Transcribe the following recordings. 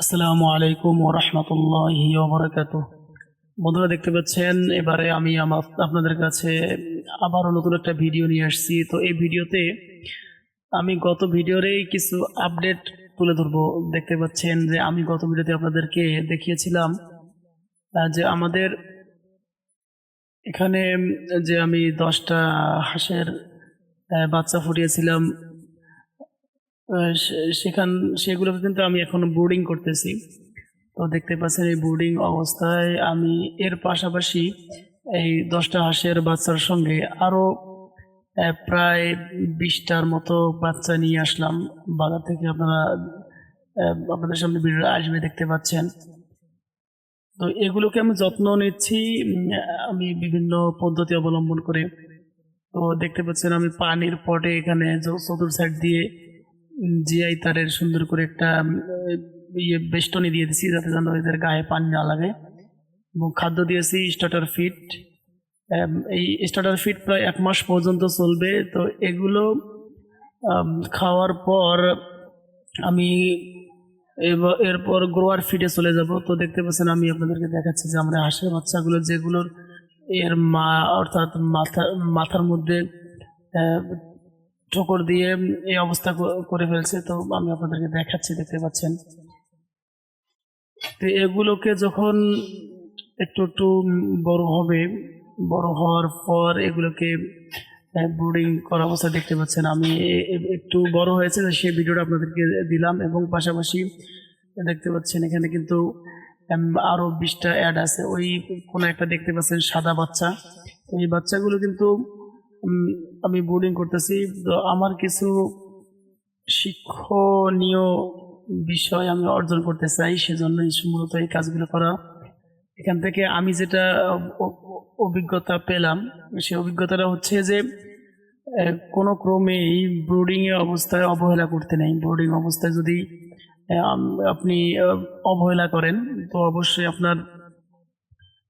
আসসালামু আলাইকুম ও রহমতুল্লাহি ওবরাকাত বন্ধুরা, দেখতে পাচ্ছেন, এবারে আমি আমার, আপনাদের কাছে আবারও নতুন একটা ভিডিও নিয়ে আসছি। তো এই ভিডিওতে আমি গত ভিডিওরেই কিছু আপডেট তুলে ধরবো। দেখতে পাচ্ছেন যে আমি গত ভিডিওতে আপনাদেরকে দেখিয়েছিলাম যে আমাদের এখানে যে আমি দশটা হাঁসের বাচ্চা ফুটিয়েছিলাম সেখান সেগুলোকে কিন্তু আমি এখন বোর্ডিং করতেছি। তো দেখতে পাচ্ছেন এই বোর্ডিং অবস্থায় আমি এর পাশাপাশি এই দশটা হাঁসের বাচ্চার সঙ্গে আরও প্রায় বিশটার মতো বাচ্চা নিয়ে আসলাম। বাজার থেকে আপনারা আপনাদের সামনে ভিডিও আসবে, দেখতে পাচ্ছেন। তো এগুলোকে আমি যত্ন নিচ্ছি আমি বিভিন্ন পদ্ধতি অবলম্বন করে। তো দেখতে পাচ্ছেন আমি পানির পটে এখানে চতুর সাইড দিয়ে জিআই তারের সুন্দর করে একটা ইয়ে বেষ্টনী দিয়ে দিছি যাতে যেন এদের গায়ে পানি না লাগে। এবং খাদ্য দিয়েছি স্টার্টার ফিট এই স্টার্টার ফিট প্রায় এক মাস পর্যন্ত চলবে। তো এগুলো খাওয়ার পর আমি এরপর গ্রোয়ার ফিডে চলে যাব। তো দেখতে পাচ্ছেন আমি আপনাদেরকে দেখাচ্ছি যে আমরা হাঁসের বাচ্চাগুলো যেগুলোর এর মা, অর্থাৎ মাথা, মাথার মধ্যে ঠোকর দিয়ে এই অবস্থা করে ফেলছে। তো আমি আপনাদেরকে দেখাচ্ছি, দেখতে পাচ্ছেন। তো এগুলোকে যখন একটু একটু বড় হবে, বড় হওয়ার পর এগুলোকে ব্রুডিং করা অবস্থা দেখতে পাচ্ছেন। আমি একটু বড় হয়েছে সেই ভিডিওটা আপনাদেরকে দিলাম এবং পাশাপাশি দেখতে পাচ্ছেন, এখানে কিন্তু আরও বিশটা অ্যাড আছে। ওই কোনো একটা দেখতে পাচ্ছেন, সাদা বাচ্চা। এই বাচ্চাগুলো কিন্তু আমি বোর্ডিং করতেছি। তো আমার কিছু শিক্ষণীয় বিষয় আমি অর্জন করতে চাই সেজন্যই মূলত এই কাজগুলো করা। এখান থেকে আমি যেটা অভিজ্ঞতা পেলাম, সেই অভিজ্ঞতাটা হচ্ছে যে কোনো ক্রমেই ব্রুডিং এর অবস্থায় অবহেলা করতে নেই। ব্রুডিং অবস্থায় যদি আপনি অবহেলা করেন, তো অবশ্যই আপনার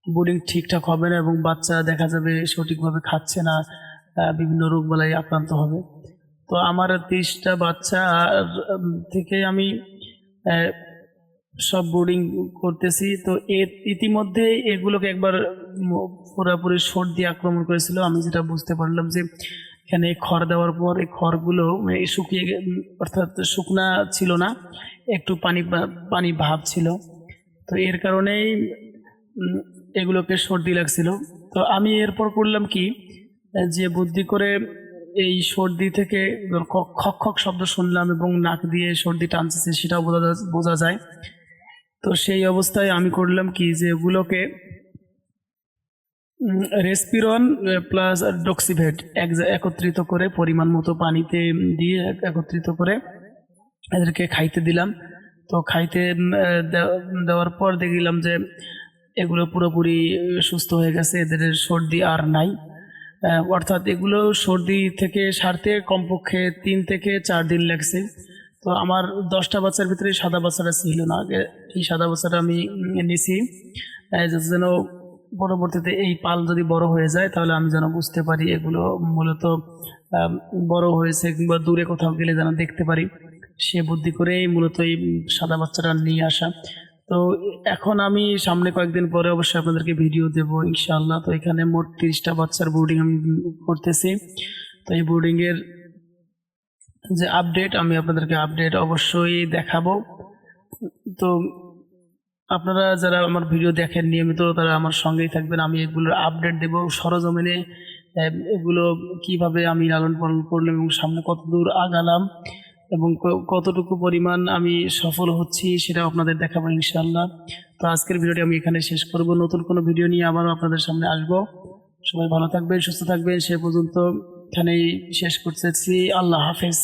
ব্রুডিং ঠিকঠাক হবে না এবং বাচ্চা দেখা যাবে সঠিকভাবে খাচ্ছে না। বিভিন্ন রোগবালাই আক্রান্ত হবে। তো আমার তিরিশটা বাচ্চা থেকে আমি সব বোর্ডিং করতেছি। তো ইতিমধ্যে এগুলোকে একবার পুরোপুরি সর্দি আক্রমণ করেছিল। আমি যেটা বুঝতে পারলাম যে, এখানে খড় দেওয়ার পর এই খড়গুলো মানে শুকিয়ে অর্থাৎ শুকনা ছিল না, একটু পানি পানি ভাব ছিল। তো এর কারণেই এগুলোকে সর্দি লাগছিল। তো আমি এরপর করলাম কি যে বুদ্ধি করে এই সর্দি থেকে খক খক শব্দ শুনলাম এবং নাক দিয়ে সর্দি টানতেছে, সেটাও বোঝা বোঝা যায়। তো সেই অবস্থায় আমি করলাম কি যে এগুলোকে রেসপিরন প্লাস ডক্সিভেট এক একত্রিত করে পরিমাণ মতো পানিতে দিয়ে একত্রিত করে এদেরকে খাইতে দিলাম। তো খাইতে দেওয়ার পর দেখলাম যে এগুলো পুরোপুরি সুস্থ হয়ে গেছে, এদের সর্দি আর নাই। অর্থাৎ এগুলো সর্দি থেকে সারতে কমপক্ষে তিন থেকে চার দিন লাগছে। তো আমার দশটা বাচ্চার ভিতরে সাদা বাচ্চাটা ছিল না। এই সাদা বাচ্চাটা আমি নিছি যেন পরবর্তীতে এই পাল যদি বড় হয়ে যায়, তাহলে আমি যেন বুঝতে পারি এগুলো মূলত বড় হয়েছে কিংবা দূরে কোথাও গেলে যেন দেখতে পারি। সে বুদ্ধি করেই মূলত এই সাদা বাচ্চাটা নিয়ে আসা। তো এখন আমি সামনে কয়েকদিন পরে অবশ্যই আপনাদেরকে ভিডিও দেবো, ইনশাআল্লাহ। তো এখানে মোট তিরিশটা বাচ্চার বোর্ডিং আমি করতেছি। তো এই বোর্ডিংয়ের যে আপডেট আমি আপনাদেরকে আপডেট অবশ্যই দেখাবো। তো আপনারা যারা আমার ভিডিও দেখেন, নিয়মিত তারা আমার সঙ্গেই থাকবেন। আমি এগুলোর আপডেট দেবো সরজমিনে এগুলো কীভাবে আমি লালন পালন করলাম এবং সামনে কত দূর আগালাম। এবং কতটুকু পরিমাণ আমি সফল হচ্ছি সেটা আপনাদের দেখাবো ইনশাল্লাহ তো আজকের ভিডিওটি আমি এখানে শেষ করব। নতুন কোনো ভিডিও নিয়ে আবারও আপনাদের সামনে আসব। সবাই ভালো থাকবেন, সুস্থ থাকবেন। সে পর্যন্ত এখানেই শেষ করতেছি। আল্লাহ হাফেজ।